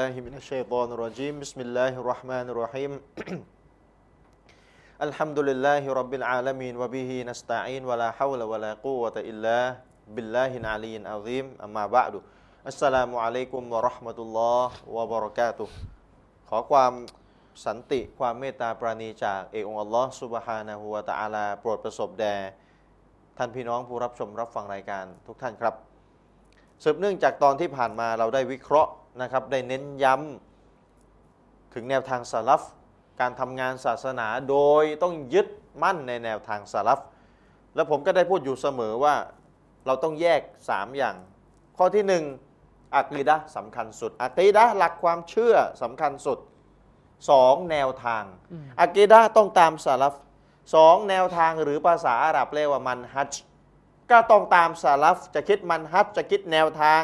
أعوذ بالله من الشيطان الرجيم بسم الله الرحمن الرحيم الحمد لله رب العالمين وبه نستعين ولا حول ولا قوة إلا بالله العلي العظيم أما بعد السلام عليكم ورحمة الله وبركاته ขอความสันติความเมตตาปราณีจากเอกองค์อัลลอฮ์ซุบฮานะฮูวะตะอาลา โปรดประสบแด่ท่านพี่น้องผู้รับชมรับฟังรายการทุกท่านครับ สืบเนื่องจากตอนที่ผ่านมาเราได้วิเคราะห์ นะครับได้เน้นย้ำถึงแนวทางสลับการทำงานศาสนาโดยต้องยึดมั่นในแนวทางสลับแล้วผมก็ได้พูดอยู่เสมอว่าเราต้องแยก 3 อย่าง ข้อที่ 1อักีดะห์สำคัญสุดอักีดะห์หลักความเชื่อสำคัญสุด 2 แนวทางอักีดะห์ต้องตามสลับสองแนวทางหรือภาษาอาหรับเรียกว่ามันฮัจญ์ก็ต้องตามสาลัฟจะคิดมันฮัดจะคิดแนวทาง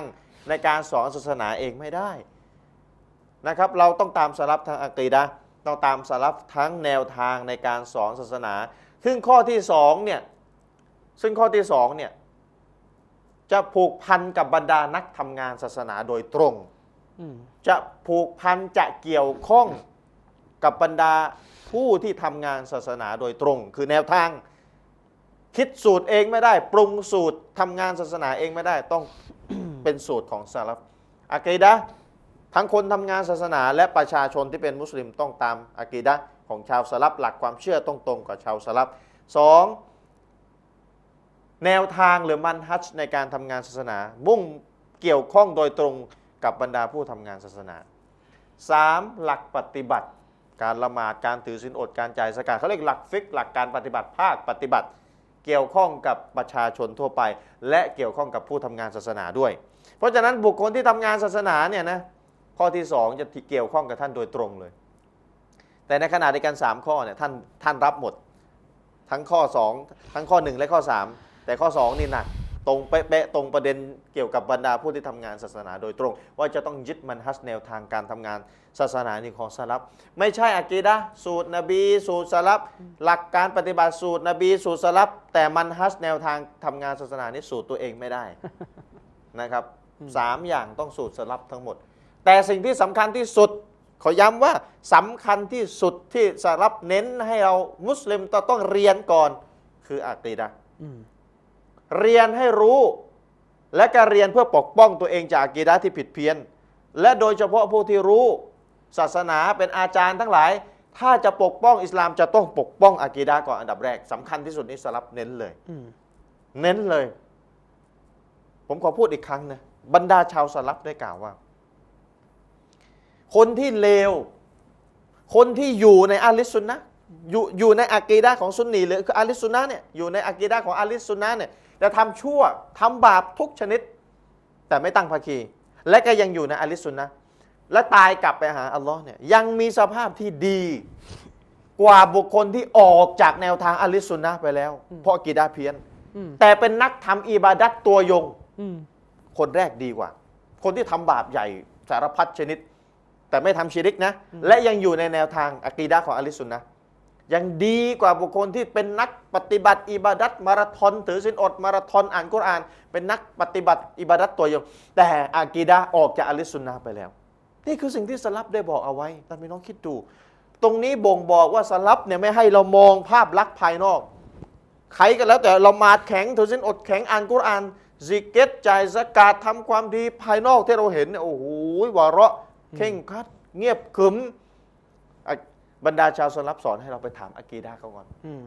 ในการสอนศาสนาเองไม่ได้นะครับเราต้องตามสาลัฟทางอักีดะห์ต้องตามสาลัฟทั้งแนวทางในการสอนศาสนา ซึ่งข้อที่สองเนี่ยซึ่งข้อที่สองเนี่ยจะผูกพันกับบรรดานักทำงานศาสนาโดยตรงอืมจะผูกพันจะเกี่ยวข้องกับบรรดาผู้ที่ทำงานศาสนาโดยตรง คือแนวทาง คิดสูตรเองไม่ได้ ปรุงสูตรทำงานศาสนาเองไม่ได้ ต้อง เป็นสูตรของซาลฟอะกีดะทั้งคนทำงานศาสนา และประชาชนที่เป็นมุสลิมต้องตามอะกีดะของชาวสลับหลักความเชื่อต้องตรงกับชาวสลับสองแนวทางหรือมันฮัจในการทำงานศาสนา มุ่งเกี่ยวข้องโดยตรงกับบรรดาผู้ทำงานศาสนาสามหลักปฏิบัติ การละหมาดการถือศีลอดการจ่ายสกาดเขาเรียกหลักฟิกหลักการปฏิบัติภาคปฏิบัติ เกี่ยวข้องกับประชาชนทั่วไป และเกี่ยวข้องกับผู้ทำงานศาสนาด้วย เพราะฉะนั้นบุคคลที่ทำงานศาสนาเนี่ยนะข้อที่สองจะเกี่ยวข้องกับท่านโดยตรงเลย แต่ในขณะเดียวกันสามข้อเนี่ยท่านท่านรับหมด ทั้งข้อ 2 ทั้งข้อ 1 และข้อ 3 แต่ข้อ 2 นี่หนักตรงเป๊ะๆตรงประเด็นเกี่ยวกับบรรดาผู้ที่ทำงานศาสนาโดยตรง ว่าจะต้องยึดมันฮัสแนวทางการทำงานศาสนานี่ของสลับ ไม่ใช่อะกีดะสูตรนบี สูตรสลับ หลักการปฏิบัติสูตรนบี สูตรสลับ แต่มันฮัสแนวทางทำงานศาสนานี่สูตรตัวเองไม่ได้นะครับ สามอย่างต้องสูตรสลับทั้งหมด แต่สิ่งที่สำคัญที่สุด ขอย้ำว่าสำคัญที่สุดที่สลับเน้นให้เรามุสลิมต้องเรียนก่อน คืออะกีดะห์อืมเรียนให้รู้และการเรียนเพื่อปกป้องตัวเองจากอากีดะห์ที่ผิดเพี้ยน และโดยเฉพาะผู้ที่รู้ ศาสนาเป็นอาจารย์ทั้งหลาย ถ้าจะปกป้องอิสลามจะต้องปกป้องอากีดะห์ก่อนอันดับแรกสำคัญที่สุดนี้สลับเน้นเลยอืมเน้นเลย ผมขอพูดอีกครั้งนะ บรรดาชาวสลับได้กล่าวว่า คนที่เลว คนที่อยู่ในอาลิสซุนนะห์อยู่อยู่ในอากีดะห์ของซุนนีหรือคืออาลิสซุนนะห์เนี่ยอยู่ในอากีดะห์ของอาลิสซุนนะห์เนี่ยแต่ทำชั่วทำบาปทุกชนิด แต่ไม่ตั้งภาคี และก็ยังอยู่ในอาลิสซุนนะห์และตายกลับไปหาอัลลอฮ์เนี่ยยังมีสภาพที่ดีกว่าบุคคลที่ออกจากแนวทางอาลิสซุนนะห์ไปแล้ว เพราะอากีดะห์เพี้ยนอืมแต่เป็นนักทำอิบาดัตตัวยงอืม คนแรกดีกว่า คนที่ทำบาปใหญ่สารพัดชนิด แต่ไม่ทำชิริกนะ และยังอยู่ในแนวทางอะกีดะของอะลิสุนนะยังดีกว่าบุคคลที่เป็นนักปฏิบัติอิบาดัตมาราธอนถือศีลอดมาราธอนอ่านกุรอาน เป็นนักปฏิบัติอิบาดัตตัวยงแต่อากีดะออกจากอะลิสุนนะไปแล้ว นี่คือสิ่งที่สลับได้บอกเอาไว้ท่านพี่น้องคิดดู ตรงนี้บ่งบอกว่าสลับเนี่ยไม่ให้เรามองภาพลักษณ์ภายนอก ใครก็แล้วแต่เรามาดแข็งถือศีลอดแข็งอ่านกุรอาน ซิกเก็ตจ่ายสกาดทำความดีภายนอกที่เราเห็นเนี่ยโอ้โหวาระเข่งครัด เงียบขรึมอะบรรดาชาวสลับสอนให้เราไปถามอากีดะห์เขาก่อนอืม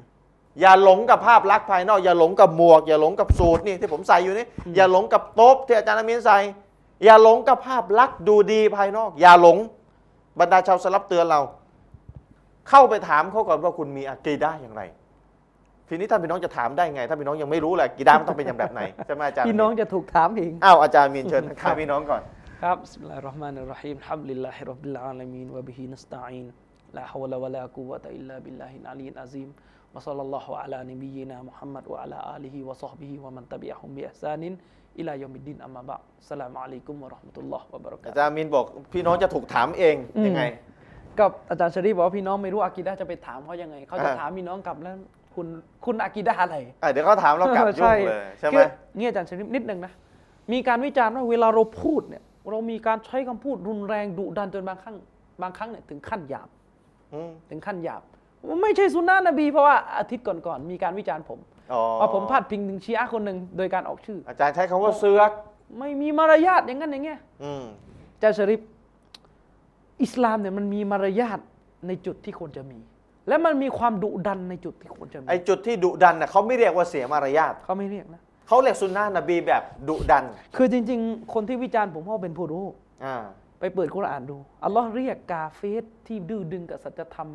อย่าหลงกับภาพลักษณ์ภายนอก อย่าหลงกับหมวก อย่าหลงกับสูทนี่ที่ผมใส่อยู่นี่อย่าหลงกับโต๊ะที่อาจารย์อามินใส่ อย่าหลงกับภาพลักษณ์ดูดีภายนอก อย่าหลง บรรดาชาวสลับเตือนเรา เข้าไปถามเขาก่อนว่าคุณมีอากีดะห์อย่างไร ทีนี้ท่านพี่น้องจะถามได้ไง ถ้าพี่น้องยังไม่รู้เลยอากีดะห์มันต้องเป็นอย่างแบบไหนใช่ไหมอาจารย์พี่น้องจะถูกถามเองอ้าวอาจารย์มีนเชิญข้าพี่น้องก่อนครับบิสมิลลาฮิรเราะห์มานิรเราะฮีมอัลฮัมดุลิลลาฮิร็อบบิลอาลามีนวะบิฮินัสตะอีนลาฮาวละวะลากุวะตะอิลลาบิลลาฮิลอาลียอะซีมวะศ็อลลัลลอฮุอะลานบียินามุฮัมมัดวะอะลาอาลิฮิวะศอฮบิฮิวะมันตะบิอะฮุมบิอิห์ซานินอิลายอมิดดินอัมมาบะดอัสสลามุอะลัยกุมวะเราะห์มะตุลลอฮ์วะบะเราะกาอาตุฮ์จารย์มีนบอกพี่น้องจะถูกถามเองยังไงก็อาจารย์ชะรีฟบอกว่าพี่น้องไม่รู้อากีดะห์จะไปถามเขายังไง เขาจะอ่าถามพี่น้องกลับแล้ว คุณคุณอากีดะห์อะไรอะเดี๋ยวเขาถามเรากลับยุ่งเลยใช่ไหมคือนี่อาจารย์ชะรีฟนิดนึงนะมีการวิจารณ์ว่าเวลาเราพูดเนี่ย เรามีการใช้คำพูดรุนแรงดุดันจนบางครั้งบางครั้งเนี่ยถึงขั้นหยาบอืมถึงขั้นหยาบไม่ใช่สุนนะนบีเพราะว่าอาทิตย์ก่อนๆมีการวิจารณ์ผมอ๋อว่าผมพาดพิงถึงชีอะห์คนหนึ่งโดยการออกชื่อ อาจารย์ใช้คำว่าเสือกไม่มีมารยาทอย่างนั้นอย่างเงี้ยอืมอาจารย์ชริฟอิสลามเนี่ยมันมีมารยาทในจุดที่ควรจะมี และมันมีความดุดันในจุดที่ควรจะมีไอจุดที่ดุดันน่ะเขาไม่เรียกว่าเสียมารยาทเขาไม่เรียกนะเขาเรียกสุนนะนบีแบบดุดัน คือจริง ๆ คนที่วิจารณ์ผมเพราะเป็นผู้รู้อ่าไปเปิดคุรอานดูอัลลอฮ์เรียกกาเฟสที่ดื้อดึงกับสัจธรรม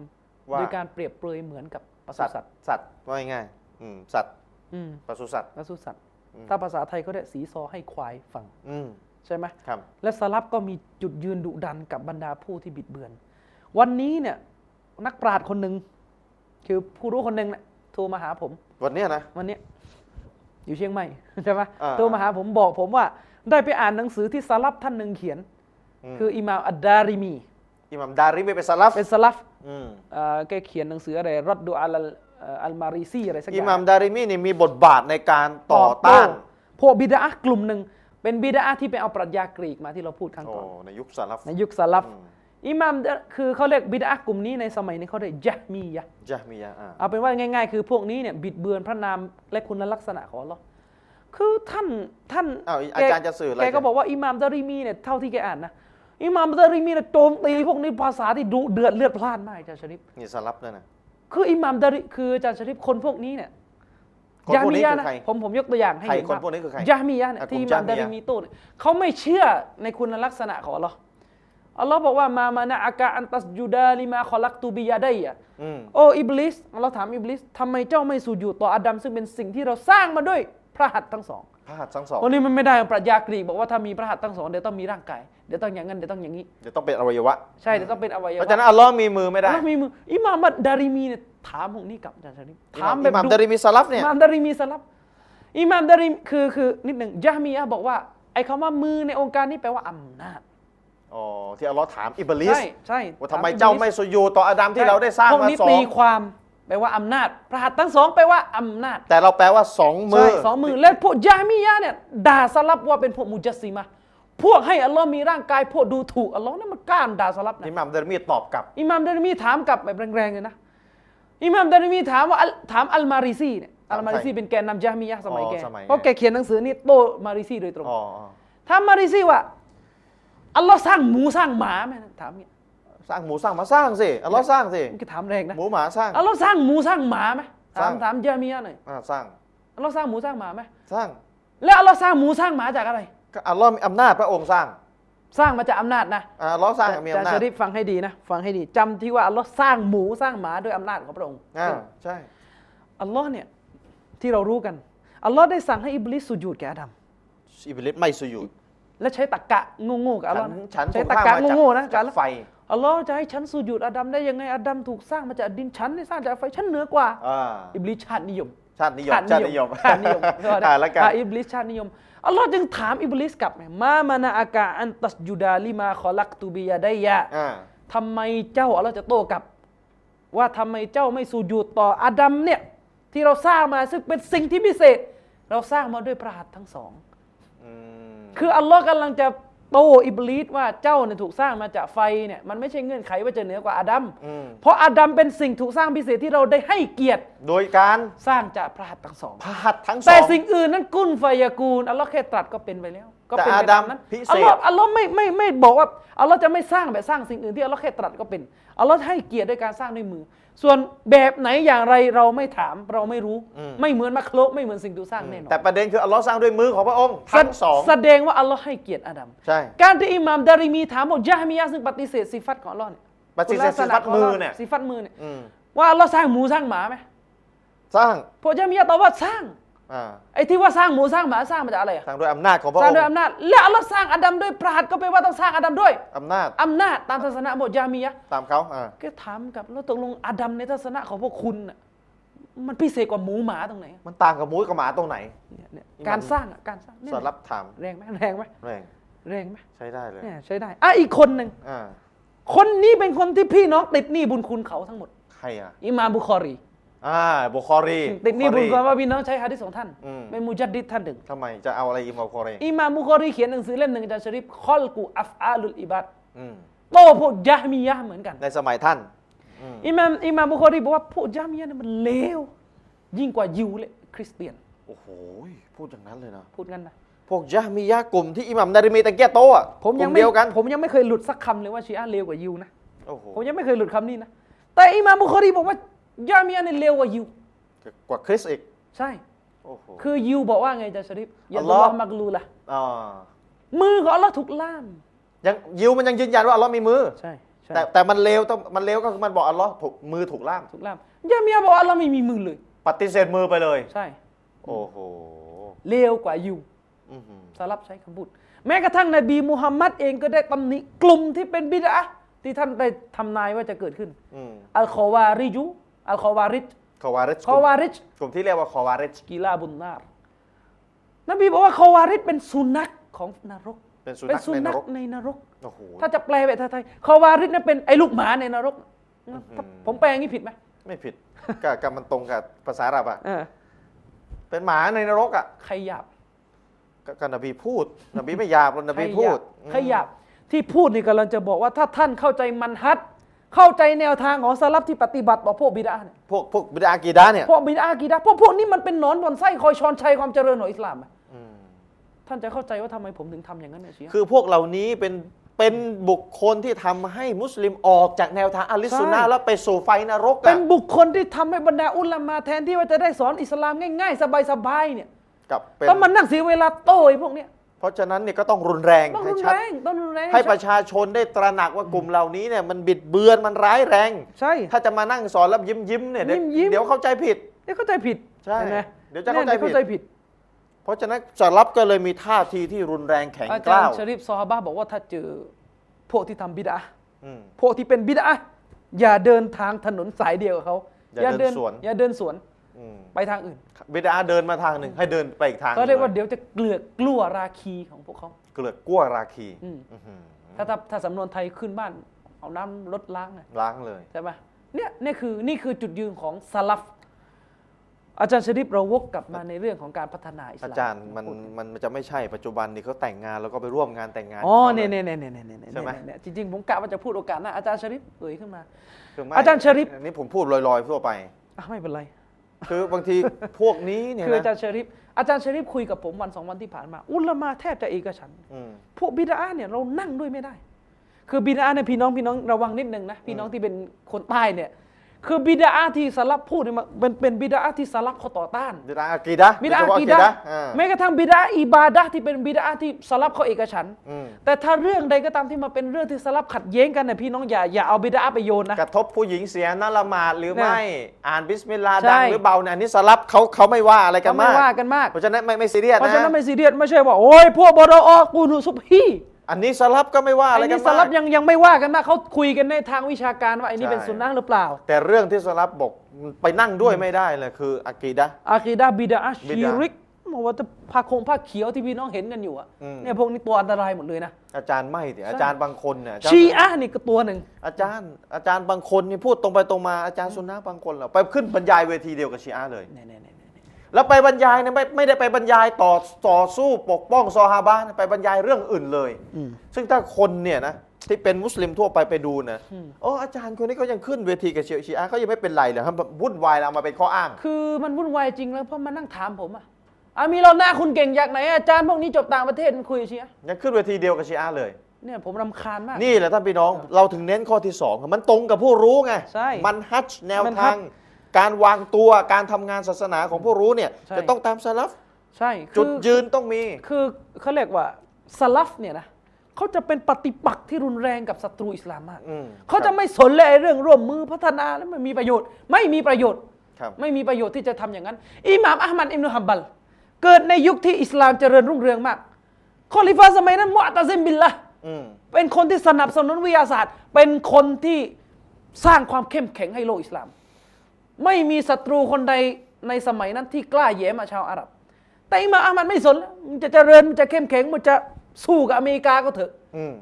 ว่าโดยการเปรียบเปรยเหมือนกับปศุสัตว์สัตว์สัตว์ว่าง่ายๆอืมสัตว์อืมปศุสัตว์ปศุสัตว์อืมถ้าภาษาไทยเขาเรียกสีซอให้ควายฟังอืมใช่ไหมครับและสลับก็มีจุดยืนดุดันกับบรรดาผู้ที่บิดเบือน วันนี้เนี่ย นักปราชญ์คนหนึ่งคือผู้รู้คนหนึ่งเนี่ยโทรมาหาผม วันเนี้ยนะ วันเนี้ยอยู่เชียงใหม่ ใช่ไหมอ่า โทรมาหาผมบอกผมว่า ได้ไปอ่านหนังสือที่สลับท่านหนึ่งเขียนมคืออิหม่ามอัดดาริมี อิหมัมดาริไม่เป็นสลับเป็นสลับอืมเอ่อแกเขียนหนังสืออะไรรัดดูอัลเอ่ออัลมาริซีอะไรสักออิย่างหมัมดาริมีนี่มีบทบาทในการต่อโต้านพวกบิดาอะห์กลุ่มหนึ่งเป็นบิดาอะห์ที่ไปเอาปรัชญากรีกมาที่เราพูดครั้งโอ้ก่อนในยุคสลับในยุคสลับ อืม อิหมัมคือเขาเรียกบิดาอะห์กลุ่มนี้ในสมัยนี้เขาเรียกยะมียะห์จามียะอ่าเอาเป็นว่าง่ายๆ คือพวกนี้เนี่ยบิดเบือนพระนามและคุณลักษณะของอัลลอฮ์คือท่านท่านอ้าวอาจารย์จะสื่ออะไรแกก็บอกว่าอิหม่ามดาริมีเนี่ยเท่าที่แกอ่านนะอิหม่ามดาริมีเนี่ยโจมตีพวกนี้ภาษาที่ดุเดือดเลือดพล่านมากอาจารย์ชริฟนี่สลับนั่นนะคืออิหม่ามดาริคืออาจารย์ชริฟคนพวกนี้เนี่ยคนยาพวกมีนี้ยะคือนะใครผมผมยกตัวอย่างให้ใครเห็นคนว่าพวกนี้คือใครยามียะเนี่ยอะที่กลุ่อิมหม่ามญะมียะดาริมีโต้เนี่ยเขาไม่เชื่อในคุณลักษณะของอัลล อฮ์อัลลอฮ์บอกว่ามามานะอากาอันตัสยูดาลิมาคอลักตูบิยาไดยะอืมโอ้อิบลิสเราถามอิบลิสทำไมเจ้าไม่สูญอยู่ต่ออาดัมซึ่งเป็นสิ่งที่เราสร้างมาด้วยพระหัตถ์ทั้งสองพระหัตถ์ทั้งสองวันนี้มันไม่ได้ปรัชญากรีกบอกว่าถ้ามีพระหัตถ์ทั้งสองเดี๋ยวต้องมีร่างกายเดี๋ยวต้องอย่างนั้นเดี๋ยวต้องอย่างนี้เดี๋ยวต้องเป็นอวัยวะใช่เดี๋ยวต้องเป็นอวัยวะเพราะฉะนั้นอัลลอฮ์มีมือไม่ได้แล้วมีมืออิหม่ามบัดดาริมีเนี่ยถามพวกนี้กลับอาจารย์ชาริฟถามแบอิบหมัมดุดาริมีสลับเนี่ยอิหม่ามดาริมีสลับอิหม่ามดาริมคือคือนิดหนึ่งยะฮ์มียะห์บอกว่าไอ้คำว่ามือในองค์การนี้แปลว่าอำนาจ อ๋อที่อัลลอฮ์ถามอิบลิสใช่ใช่ว่าทำไมถอิบลิสเจ้าไม่สุญูดต่ออาดัมที่เราได้สร้างพวกมานี้สอตีงความแปลว่าอำนาจพระหัตถ์ทั้งสองแปลว่าอำนาจแต่เราแปลว่าสองมืใช่อ สองมือและพวกยามียะห์เนี่ยด่าสลับว่าเป็นพวกมุจัสซิมะห์พวกให้อัลลอฮ์มีร่างกายพวกดูถูกอัลลอฮ์นั่นมันกล้ารด่าสลับนะ อิหมัมดาริมีตอบกลับ อิหม่ามดาริมีถามกลับแบบแรงๆเลยนะ อิหม่ามดาริมีถามว่าอัลถามอัลมาริซีเนี่ย อัลมาริซีเป็นแกนนำยะฮ์มียะห์สมัยอ๋อแก สมัยเพราะแกเขียนหนังสือนี่โต้มาริซีโดยตรง อ๋อ ถามมาริซีว่า อัลลอฮ์สร้างหมูสร้างหมาไหมถามเนี่ยสร้างหมูสร้างหมาสร้างสิอัลลอฮ์สร้างสิมันก็ถามแรงนะหมูหมาสร้างอัลลอฮ์สร้างหมูสร้างหมาไหมสถาร้ามงถามยะฮ์มียะห์หน่อยอ่าสร้างอัลลอฮ์สร้างหมูสร้างหมาไหมสร้าง แล้วอัลลอฮ์สร้างหมูสร้างหมาจากอะไรก็อัลลอฮ์มีอำนาจพระองค์สร้าง สร้างมาจากอำนาจนะอ่าอัลลอฮ์สร้างมีแต่อำนาชจริฟฟังให้ดีนะฟังให้ดีจำที่ว่าอัลลอฮ์สร้างหมูสร้างหมาด้วยอำนาจของพระองค์อ่าใช่อัลลอฮ์เนี่ยที่เรารู้กันอัลลอฮ์ได้สั่งให้อิบลิสสุญูดแก่อาดัมอิบลิสไม่สุญูด และใช้ตะกะโง่ๆกับอัลลอฮ์นะฉันใช้ผมตะข้ามกะมาจากโง่ๆนะกับจาอัลกลอฮ์ไฟอัลลอฮ์จะให้ฉันสุญูดอาดัมได้ยังไงอาดัมถูกสร้างมาจากดินฉันนี่สร้างจากไฟฉันเหนือกว่าอ่าอิบลิสชาตินิยมชาตินิยมชาตินิยมชาตินิยมอ่าแล้วกันอ่าอิบลิสชาตินิยมอัลลอฮ์จึงถามอิบลิสกลับไงมามานาอากาอันตัสจุดาลิมาคอลักตูบิยาไดยะอ่าทำไมเจ้าอัลลอฮ์จะโต้กลับ ว่าทำไมเจ้าไม่สูญูดต่ออาดัมเนี่ยที่เราสร้างมาซึ่งเป็นสิ่งที่พิเศษ เราสร้างมาด้วยพระหัตถ์ทั้งสองอืม คืออัลลอฮ์กำลังจะโตอิบลิสว่าเจ้าเนี่ยถูกสร้างมาจากไฟเนี่ยมันไม่ใช่เงื่อนไขว่าจะเหนือกว่าอาดัมอืมเพราะอาดัมเป็นสิ่งถูกสร้างพิเศษที่เราได้ให้เกียรติ โดยการสร้างจากพระหัตถ์ทั้งสองพระหัตถ์ทั้งสองแต่สิ่งอื่นนั้นกุนไฟยากูลอัลลอฮ์แค่ตรัสก็เป็นไปแล้ว ก็เป็นแต่ไปอาดัตามมนั้นพิเศษอัลลอฮ์อัลลอฮ์ไม่ไม่ไม่บอกว่าอัลลอฮ์จะไม่สร้างแบบสร้างสิ่งอื่นที่อัลลอฮ์แค่ตรัสก็เป็นอัลลอฮ์ให้เกียรติด้วยการสร้างด้วยมือ ส่วนแบบไหนอย่างไรเราไม่ถามเราไม่รู้ไม่เหมือนมักโลกไม่เหมือนสิ่งถูกสร้างแน่นอนแต่ประเด็นคืออัลลอฮ์สร้างด้วยมือของพระองค์ทั้งสองแสดงว่าอัลลอฮ์ให้เกียรติอาดัมใช่การที่อิหม่ามดาริมีถามบอกยะฮ์มียะห์ซึ่งปฏิเสธสิฟัตของอัลลอฮ์เนี่ยปฏิเสธคุณลักษณะสิฟัตของมืลอฮ์เนี่ยสิฟัตมือเนี่ยอืมว่าอัลลอฮ์สร้างหมูสร้างหมาไหมสร้างพวกยะฮ์มียะห์ตอบว่าสร้างอ่า ไอ้ที่ว่าสร้างหมูสร้างหมาสร้างมาจากอะไรอะสร้างด้วยอำนาจของพระสอร้างงด้วยค์อำนาจและอัลลอฮ์สร้างอาดัมด้วยพระหัตถ์ก็แปลว่าต้องสร้างอาดัมด้วยอำนาจอำนาจตามทัศนะบทยามียะห์ตามเขาอ่าก็ถามกลับแล้วตกลงอาดัมในทัศนะของพวกคุณน่ะมันพิเศษกว่าหมูหมาตรงไหน มันต่างกับหมูกับหมาตรงไหนเนี่ยเนี่ยอิหม่ามการสร้างอะการสร้างเนี่ยสอนรับถามแรงไหมแรงไหมแรงแรงไหมใช้ได้เลยเนี่ยใช้ได้อะอีกคนหนึ่งอ่าคนนี้เป็นคนที่พี่น้องติดหนี้บุญคุณเขาทั้งหมดใครอะอิหม่ามบุคอรี อ่าบุคอรีติดนี่บุญรีความว่าพี่น้องใช้ฮะดิษของท่านอืมเป็นมุจัดดิดท่านหนึ่งทำไมจะเอาอะไรอิมามบุคอรีอิหม่ามบุคอรีเขียนหนังสือเล่มหนึ่งอาจารย์ชะริฟคอลกูอัฟอาลุลอิบัดอืมโต้พวกยะฮ์มียะห์เหมือนกัน ในสมัยท่านอืมอิหม่ามอิหม่ามบุคอรีบอกว่าพวกยะฮ์มียะห์เนี่ยมันเลวยิ่งกว่ายิวเลยคริสเตียนโอ้โหพูดอย่างนั้นเลยนะพูดงั้นนะพวกยะมียะห์กลุ่มที่อิหมัมนาริมีตะเกียโตะอะผมยังกลุ่ไม่เดียวกัน ผมยังไม่เคยหลุดสักคำเลยว่าชีอะห์เลวกว่ายิวนะโอ้โหผมยังไม่เคยหลุดคำนี้นะแต่อิหม่ามบุคอรีบอกว่า ยะฮ์มียะห์เนี่ยเลวกว่ายิวกว่าคริสต์อีก ใช่โอ้โหคือยิวบอกว่าไงอาจารย์ชะริฟยะอัลตุลลอลฮ์อฮ์มักลูละอ่ามือของอัลลอฮ์ถูกล่ามยังยิวมันยังยืนยันว่าอัลลอฮ์มีมือใช่ใช่แต่แต่มันเลวต้องมันเลวก็คือมันบอกอัลลอฮ์ถูกมือถูกล่ามถูกล่ามยะฮ์มียะห์บอกว่าอัลลอฮ์ไม่มีมือเลย ปฏิเสธมือไปเลย ใช่ โอ้โห เลวกว่ายิวอื้อหือสลับใช้คำพูด แม้กระทั่งนบีมุฮัมมัดเองก็ได้ตำหนิกลุ่มที่เป็นบิดอะห์ที่ท่านได้ทำนายว่าจะเกิดขึ้นอืมอัลคอวาริจู อัลคอวาริจคอวาริชคอวาริจกลุ่มที่เรียกว่าคอวาริชกีฬาบุนนารนบีบอกว่าคอวาริจเป็นสุนัขของนรก เป็นสุเป็นนัขสุในนนัขรกในนรกโอ้โหถ้าจะแปลแบบไทยๆคอวาริจนั้นเป็นไอ้ลูกหมาในนรกอื้อหือผมแปลอย่างนี้ผิดไหมไม่ผิดก็กับมันตรงกับภาษาอาหรับอะเออเป็นหมาในนรกอะใครหยาบก็ก็นบีพูด นบีไม่หยาบหรอกนบีพูดใครหยาบที่พูดนี่กำลังจะบอกว่าถ้าท่านเข้าใจมันฮัด เข้าใจแนวทางของสลับที่ปฏิบัติต่อพวกบิดาเนี่ยพวกพวกบิดาอากีดะห์เนี่ยพวกบิดากีดะห์พวกพวกนี้มันเป็นหนอนบนไส้คอยชอนชัยความเจริญของอิสลามอะอืมท่านจะเข้าใจว่าทำไมผมถึงทำอย่างนั้นเนี่ยเชียคือพวกเหล่านี้เป็นเป็นบุคคลที่ทำให้มุสลิมออกจากแนวทางอะลิสซุนนะห์แล้วไปสู่ไฟนรกเป็อะนบุคคลที่ทำให้บรรดาอุลามาแทนที่ว่าจะได้สอนอิสลามง่ายๆ สบายๆเนี่ยกับเป็นต้องมานั่งเสียเวลาโต้ไอ้พวกเนี้ย เพราะฉะนั้นเนี่ยก็ต้องรุนแรงต้องให้รุนชัด แรงต้องรุนแรงให้ประชาชนได้ตระหนักว่ากลุ่มเหล่านี้เนี่ยมันบิดเบือนมันร้ายแรง ใช่ ถ้าจะมานั่งสอนแล้วยิ้มยิ้มๆเนี่ยเดี๋ยวยิ้มๆ เดี๋ยวเข้าใจผิด เดี๋ยวเข้าใจผิดใช่เห็นไหมเดี๋ยวจะเข้าใจผิด นี่ยผิด เพราะฉะนั้นสลับก็เลยมีท่าทีที่รุนแรงแข็งอากจารล้าวย์ชริฟซอฮาบะห์บอกว่าถ้าเจอพวกที่ทำบิดาอืม พวกที่เป็นบิดาอย่าเดินทางถนนสายเดียวกับเขาอย่าเดินสวน อย่าเดินสวน อืมไปทางอื่น บิดาเดินมาทางหนึ่งให้เดินไปอีกทางหนึ่ก็งเรียกว่าลเดี๋ยวจะเกลือกกลัวราคีของพวกเขา เกลือกกลั้วราคีอืม อื้อหือถ้าถ้าถ้าสำนวนไทยขึ้นบ้าน เอาน้ำลดล้างไงล้างเลย ใช่ไหมเนี่ยนี่คือนี่คือจุดยืนของซาลฟอาจารย์ชริปเราวกกลับมาในเรื่องของการพัฒนาอิสอาลามจารย์มันมันมันจะไม่ใช่ปัจจุบันนี่เขาแต่งงานแล้วก็ไปร่วมงานแต่งงานอ๋อขาลเนี่ยเนี่ยเนี่ยเนี่ยเนี่ยเนี่ยใช่ไหมเนี่ยจริงๆ ผมกะว่าจะพูดโอกาสหน้าอาจารย์ชริปเอ่ยขึ้นมาคืไม่อาจารย์ชริปอันนี้ผมพูดลอยๆทั่วไป อะไม่เป็นไร คือบางทีพวกนี้เนี่ยคืออาจารนะย์ชริปอาจารย์ชริปคุยกับผมวันสองวันที่ผ่านมา อุลามาแทบจะเอกฉันท์อืมพวกบิดาเนี่ยเรานั่งด้วยไม่ได้ คือบิดาเนี่ยพี่น้องพี่น้องระวังนิดนึงนะพี่น้องที่เป็นคนใต้เนี่ย คือบิดาที่สลับพูดเนี่ยมันเป็นเป็นบิดาที่สลับเขาต่อต้านบิดาอากีดะห์บิดาโยเฉพะกีดะห์อ่าแม้กระทั่งบิดาอิบาดะห์ที่เป็นบิดาที่สลับเขาเอกฉันท์อืมแต่ถ้าเรื่องใดก็ตามที่มาเป็นเรื่องที่สลับขัดแย้งกันเนี่ยพี่น้องอย่าอย่าเอาบิดาไปโยนนะกระทบผู้หญิงเสียนั่นละหมาดหรือเนี่ยไม่อ่านบิสมิลลาห์ใช่ดังหรือเบาเนี่ยอันนี้สลับเขาเขาไม่ว่าอะไรกันเขาไม่มากว่ากันมากเพราะฉะนั้นไม่ไม่ซีเรียสเพราะฉะนั้นนะไม่ซีเรียสไม่ใช่ว่าโอ้ยพวกบรออกูนูซุบฮี อันนี้สลับก็ไม่ว่าอะไรไอ้กันี่นสมาลักบยังยังไม่ว่ากันมากเขาคุยกันในทางวิชาการว่าไอ้นี่ใช่เป็นสุนนะหรือเปล่าแต่เรื่องที่สลับบอกไปนั่งด้วยไม่ได้เลยคืออากีดะห์ อาคีดาบิดาอัชบิชีดาริกบอกว่าจะผ้าคงผ้าเขียวที่พี่น้องเห็นกันอยู่อะอืม เนี่ยพวกนี้ตัวอันตรายหมดเลยนะอาจารย์ไม่ดิอาจารย์บางคนเนี่ยอาจารย์ชีอะห์นี่ก็ตัวหนึ่ง อาจารย์อาจารย์บางคนนี่พูดตรงไปตรงมาอาจารย์สุนนะบางคนเหรอไปขึ้นบรรยายเวทีเดียวกับชีอะห์เลย เนี่ยเนี่ยเนี่ยเนี่ย แล้วไปบรรยายเนี่ยไม่ไม่ได้ไปบรรยายต่อต่อสู้ปกป้องซอฮาบะห์นะไปบรรยายเรื่องอื่นเลยอืมซึ่งถ้าคนเนี่ยนะที่เป็นมุสลิมทั่วไปไปดูนะโอ้อาจารย์คนนี้เขายังขึ้นเวทีกับเชียชีอะห์เขายังไม่เป็นไรเลยครับวุ่นวายแล้วเอามาเป็นข้ออ้าง คือมันวุ่นวายจริงแล้วเพราะมานั่งถามผมอะอามีเราหน้าคุณเก่งจากไหนอาจารย์พวกนี้จบต่างประเทศมันคุยกับเชียยังขึ้นเวทีเดียวกับชีอะห์เลยเนี่ยผมรำคาญมาก นี่แหละท่านพี่น้อง เราถึงเน้นข้อที่สองมันตรงกับผู้รู้ไงใช่มันฮัจญ์แนวมันฮัทาจงญ์ การวางตัวการทำงานศาสนาของผู้รู้เนี่ยใช่ จะต้องตามสลับใช่คือ จุดยืนต้องมี คือเขาเรียกว่าสลัฟเนี่ยนะเขาจะเป็นปฏิปักษ์ที่รุนแรงกับศัตรูอิสลามมากอืมเขาจะไม่สนเลยไอ้เรื่องร่วมมือพัฒนาแล้วมันมีประโยชน์ ไม่มีประโยชน์ ครับ ไม่มีประโยชน์ที่จะทำอย่างนั้นอิหม่ามอัลมัดอิมนุฮัมบัล เกิดในยุคที่อิสลามเจริญรุ่งเรืองมากคอลิฟาสมัยนั้นมุอะตะซิมบิลละอืมเป็นคนที่สนับสนุนวิทยาศาสตร์ เป็นคนที่สร้างความเข้มแข็งให้โลกอิสลาม ไม่มีศัตรูคนใดในสมัยนั้นที่กล้าแย้มาชาวอาหรับ แต่อิหม่ามอัลมัดไม่สนแล้วมันจะเจริญมันจะเข้มแข็งมันจะสู้กับอเมริกาก็เถอะอืม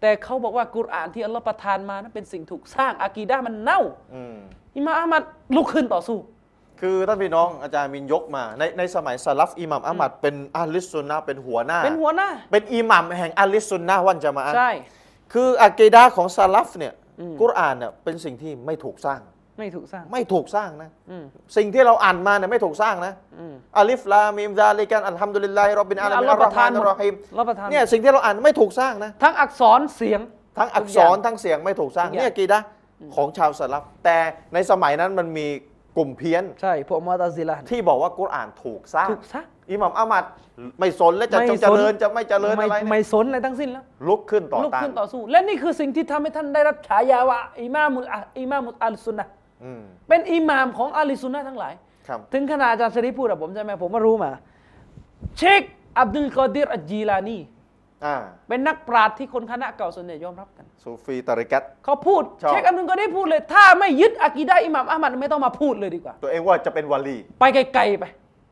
แต่เขาบอกว่ากุรอานที่อัลลอฮ์ประทานมานั้นเป็นสิ่งถูกสร้างอากีดะห์มันเน่าอืมอิหม่ามอัลมัดลุกขึ้นต่อสู้ คือท่านพี่น้องอาจารย์มินยกมาในในสมัยสลัฟอิหมัมอัมมัดเป็นอาลิสซุนนะห์เป็นหัวหน้า เป็นหัวหน้า เป็นอิหมัมแห่งอาลิสซุนนะห์วันจะมาอะห์ใช่ คืออากีดะห์ของสลัฟเนี่ยอืมกุรอานเนี่ยเป็นสิ่งที่ไม่ถูกสร้าง ไม่ถูกสร้าง ไม่ถูกสร้างนะอืมสิ่งที่เราอ่านมาเนี่ยไม่ถูกสร้างนะอืมอาลิฟลามิมซาลิกันอัลฮัมดุลิลลาฮิร็อบบิลอาลามินอัอัลลลอรฮ์อประฮ์ทานมานิรเราะฮีมรับประทานเนี่ยสิ่งที่เราอ่านไม่ถูกสร้างนะ ทั้งอักษรเสียง ทั้งอักษรทั้งเสียงไม่ถูกสร้างทุกอย่างเนี่ยกีดะห์ของชาวสลัฟแต่ในสมัยนั้นมันมีกลุ่มเพี้ยน ใช่พวกมอตาซิละห์ที่บอกว่ากุรอานถูกสร้างถูกสร้างอิหมัมอามัดไม่สนและจะไม่จงสนเจริญจะไม่เจริญไม่อะไรไม่เนี่ยสนอะไรทั้งสิ้นแล้วลุกขึ้นต่อลุกต้านขึ้นต่อสู้ และนี่คือสิ่งที่ทำให้ท่านได้รับฉายาว่าอิมามุลอะอิมามุลอัลซุนนะห์อืม เป็นอิหม่ามของอาลิซุนนะห์ทั้งหลายครับถึงขนาดอาจารย์ชริฟพูดกับผมใช่ไหมผมก็รู้มา เชคอับดุลกอดิรอัจจีลานีอ่าเป็นนักปราชญ์ที่คนคณะเก่าส่วนใหญ่ยอมรับกันซูฟีตาริกัตเขาพูดชอบเชคอับดุลกอดิรพูดเลย ถ้าไม่ยึดอากีดะห์อิหม่ามอัลมัดไม่ต้องมาพูดเลยดีกว่า ตัวเองว่าจะเป็นวาลี ไปไกลๆไป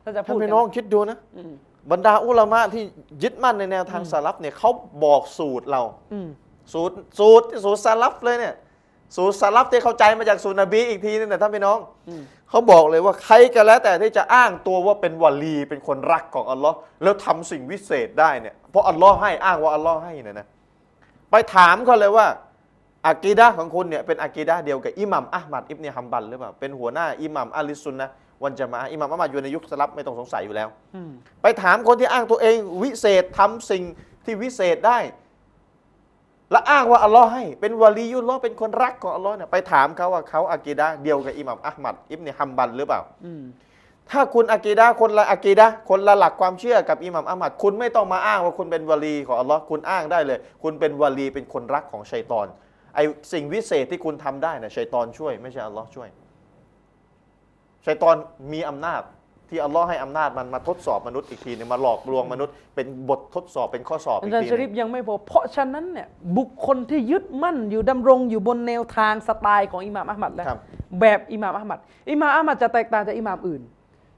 ถ้าจะพูท่านดพี่น้องคิดดูนะอืมบรรดาอุลามะที่ยึดมั่นในแนวทางสลับเนี่ยเขาบอกสูตรเราอืมสูตรสูตรสูตรสลับเลยเนี่ย สูตรสลับที่เข้าใจมาจากสูตรนบีอีกทีนึงนะท่านพี่น้องอืมเขาบอกเลยว่าใครก็แล้วแต่ที่จะอ้างตัวว่าเป็นวาลีเป็นคนรักของอัลลอฮ์แล้วทำสิ่งวิเศษได้เนี่ยเพราะอัลลอฮ์ให้อ้างว่าอัลลอฮ์ให้เนี่ยนะไปถามเขาเลยว่าอากีดะห์ของคุณเนี่ยเป็นอากีดะห์เดียวกับอิหมัมอัลมัดอิบเนฮัมบัลหรือเปล่าเป็นหัวหน้าอิหมัมอาลิสซุนนะห์วันจะมาอะห์อิหมัมอัลมัดอยู่ในยุคสลับไม่ต้องสงสัยอยู่แล้วอืมไปถามคนที่อ้างตัวเองวิเศษทำสิ่งที่วิเศษได้ และอ้างว่าอัลลอฮ์ให้เป็นวาลียุลลอฮ์เป็นคนรักของอัลลอฮ์เนี่ยไปถามเขาว่าเขาอากีดะเดียวกับอิหมัมอัลมัดอิบเนฮัมบัลหรือเปล่าถ้าคุณอากีดะคนละอากีดะคนละหลักความเชื่อกับอิหมัมอัลมัดคุณไม่ต้องมาอ้างว่าคุณเป็นวาลีของอัลลอฮ์คุณอ้างได้เลย คุณเป็นวาลีเป็นคนรักของชัยตอนไอสิ่งวิเศษที่คุณทำได้นะชัยตอนช่วย ไม่ใช่อัลลอฮ์ช่วยชัยตอนมีอำนาจ ที่อัลลอฮ์ให้อำนาจมันมาทดสอบมนุษย์อีกทีหนึงมาหลอกลวงมนุษย์เป็นบททดสอบเป็นข้อสอบอาอีกจารย์ทีชหรินึฟงยังไม่พอ เพราะฉะนั้นเนี่ยบุคคลที่ยึดมั่นอยู่ดำรงอยู่บนแนวทางสไตล์ของอิหม่ามอัลมัดแล้วครับ แบบอิหม่ามอัลมัดอิหม่ามอัลมัดจะแตกต่างจากอิหม่ามอื่น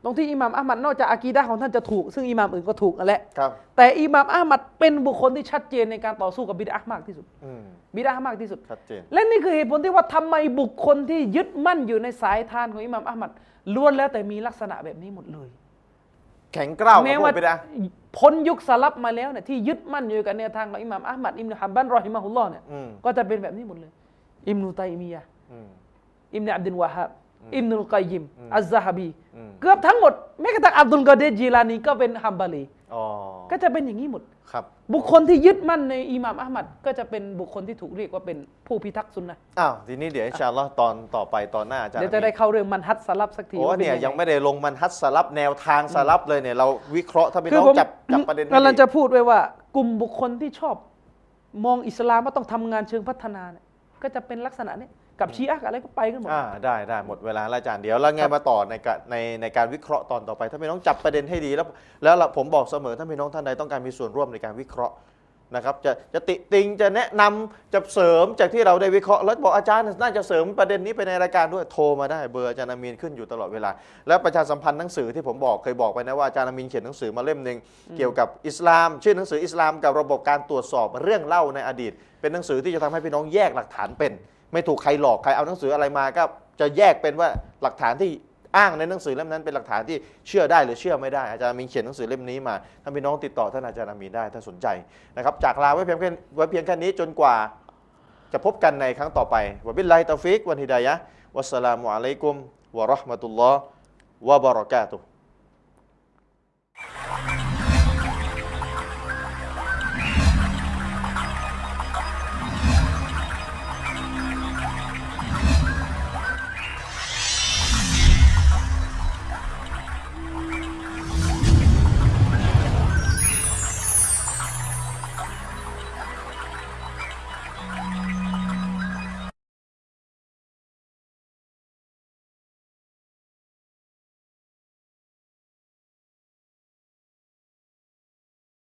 ตรงที่อิหม่ามอัลมัดนอกจากอากีดะห์ของท่านจะถูก ซึ่งอิหม่ามอื่นก็ถูกนั่นแหละครับ แต่อิหม่ามอัลมัดเป็นบุคคลที่ชัดเจนในการต่อสู้กับบิดอะห์มากที่สุดอืมบิดอะห์มากที่สุด ชัดเจน และนี่คือเหตุผลที่ว่าทำไมบุคคลที่ยึดมั่นอยู่ในสายทานของอิหม่ามอัลมัด ล้วนแล้วแต่มีลักษณะแบบนี้หมดเลย แข็งกร้าวกับแม้พวว่ากไปได้พ้นยุคสลับมาแล้วเนี่ยที่ยึดมั่นอยู่กับแนวทางของอิหม่ามอัลมัดอิมนุฮับบันรอฮิมะฮุลลอฮ์เนี่ยอืมก็จะเป็นแบบนี้หมดเลย อิมนุตัยมียะห์อืมอิมนุอับดุลวะฮับอิมนุลกัยยิมอัซซะฮะบีอืมเกือบทั้งหมดแม้กระทั่งอับดุลกอเดรจีลานีก็เป็นฮัมบาลีอ๋อ ก็จะเป็นอย่างนี้หมดครับ บุคคลที่ยึดมั่นในอิหม่ามอัลมัดก็จะเป็นบุคคลที่ถูกเรียกว่าเป็นผู้พิทักษ์ซุนนะห์อ้าวทีนี้เดี๋ยวอินชาอัลลอฮ์ตอนต่อไปตอนหน้าอาจารย์เดี๋ยวจะได้เข้าเรื่องมันฮัดสลับสักทีโอ้ว่าป็เนี่ยงไงยังไม่ได้ลงมันฮัดสลับแนวทางสลับเลยเนี่ยเราวิเคราะห์ถ้าพี่คือน้องผมจับจับประเด็นให้กำลังดีจะพูดไว้ว่ากลุ่มบุคคลที่ชอบ มองอิสลามว่าต้องทำงานเชิงพัฒนาเนี่ยก็จะเป็นลักษณะนี้ กับชีอะห์กับอะไรก็ไปกันหมด อ่าได้ได้หมดเวลาแล้วอาจารย์เดี๋ยวแล้วไงมาต่อในการในในการวิเคราะห์ตอนต่อไป ถ้าพี่น้องจับประเด็นให้ดีแล้ว แล้วเราผมบอกเสมอถ้าพี่น้องท่านใดต้องการมีส่วนร่วมในการวิเคราะห์นะครับจะจะติติงจะแนะนำจะเสริมจากที่เราได้วิเคราะห์แล้วบอกอาจารย์น่าจะเสริมประเด็นนี้ไปในรายการด้วยโทรมาได้เบอร์อาจารย์อามีนขึ้นอยู่ตลอดเวลา แล้วประชาสัมพันธ์หนังสือที่ผมบอกเคยบอกไปนะว่าอาจารย์อามีนเขียนหนังสือมาเล่มหนึ่งเกี่ยวกับอิสลาม ชื่อหนังสืออิสลามกับระบบการตรวจสอบเรื่องเล่าในอดีต เป็นหนังสือที่จะทำให้พี่น้องแยกหลักฐานเป็น ไม่ถูกใครหลอกใครเอาหนังสืออะไรมาก็จะแยกเป็นว่าหลักฐานที่อ้างในหนังสือเล่มนั้นเป็นหลักฐานที่เชื่อได้หรือเชื่อไม่ได้ อาจารย์มีนเขียนหนังสือเล่มนี้มาถ้าพี่น้องติดต่อท่านอาจารย์มีนได้ถ้าสนใจนะครับจากลาไว้เพียงแค่ไว้เพียงแค่นี้จนกว่าจะพบกันในครั้งต่อไปวะบิลลาฮิตอฟิกวันฮิดายะวัสสลามุอะลัยกุมวะเราะห์มะตุลลอฮ์วะบะเราะกาตุฮ์